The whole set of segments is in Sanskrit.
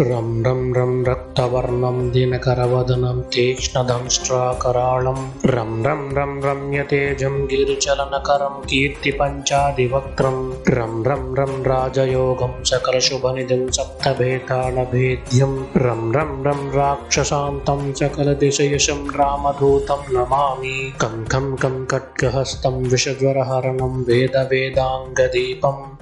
रं रं रं रक्तवर्णं दिनकरवदनं तीक्ष्णदंष्ट्राकराळं रं रं रं रम्यतेजं गिरिचलनकरं कीर्तिपञ्चादिवक्त्रं। रं रं रं राजयोगं सकलशुभनिधिं सप्तभेतालभेद्यं। रं रं रं राक्षसान्तं सकलदिशयशं रामदूतं नमामि। कं कं कं खड्गहस्तं विषज्वरहरणं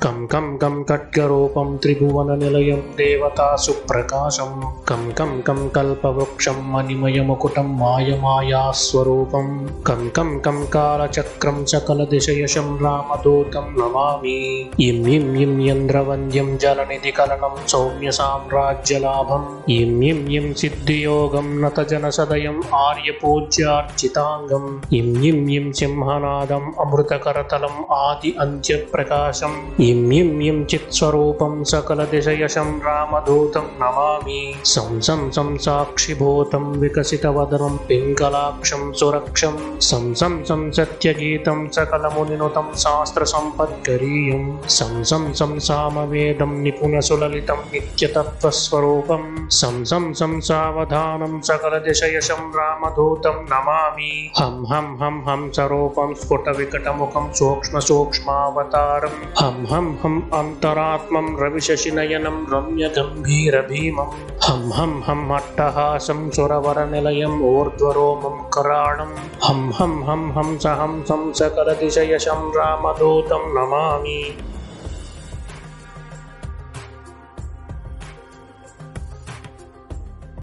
కం కం కం కట్గరూపం త్రిభువన నిలయం దేవతా సుప్రకాశం. కం కం కం కల్పవృక్షం మణిమయముకుటం మాయమాయాస్వరూపం కం కం కం కాలచక్రం సకల దిశయశం రామదూతం నమామి. ఇం ఇం ఇం యంద్రవంద్యం జలనిధి కలనం సౌమ్య సామ్రాజ్యలాభం ఇం ఇం ఇం సిద్ధియోగం నత జన నతజనసదయం ఆర్యపూజ్యార్చితాంగం ఇం ఇం ఇం సింహనాదం అమృతకరతలం ఆది అంత్యప్రకాశం. ఇం किं यं चित्स्वरूपं सकलदिशयशं रामधूतं नमामि। संसं संसाक्षिभूतं विकसितवदनं पिङ्गलाक्षं सुरक्षं। संसं संसत्यगीतं सकलमुनिनुतं शास्त्रसम्पद्गरीयं। संसं संसामवेदं निपुणसुललितं नित्यतत्त्वस्वरूपं। संसं संसावधानं सकलदिशयशं रामधूतं नमामि। हं हं हं हं सरूपं स्फुटविकटमुखं सूक्ष्मसूक्ष्मावतारं। हं हं हम् अन्तरात्मं रविशशिनयनं रम्यगम्भीरभीमं हं हं हम् अट्टहासं सुरवरनिलयम् ऊर्ध्वरोमं कराळं हं हं हं हं सं सकलदिशयशं रामदूतं नमामि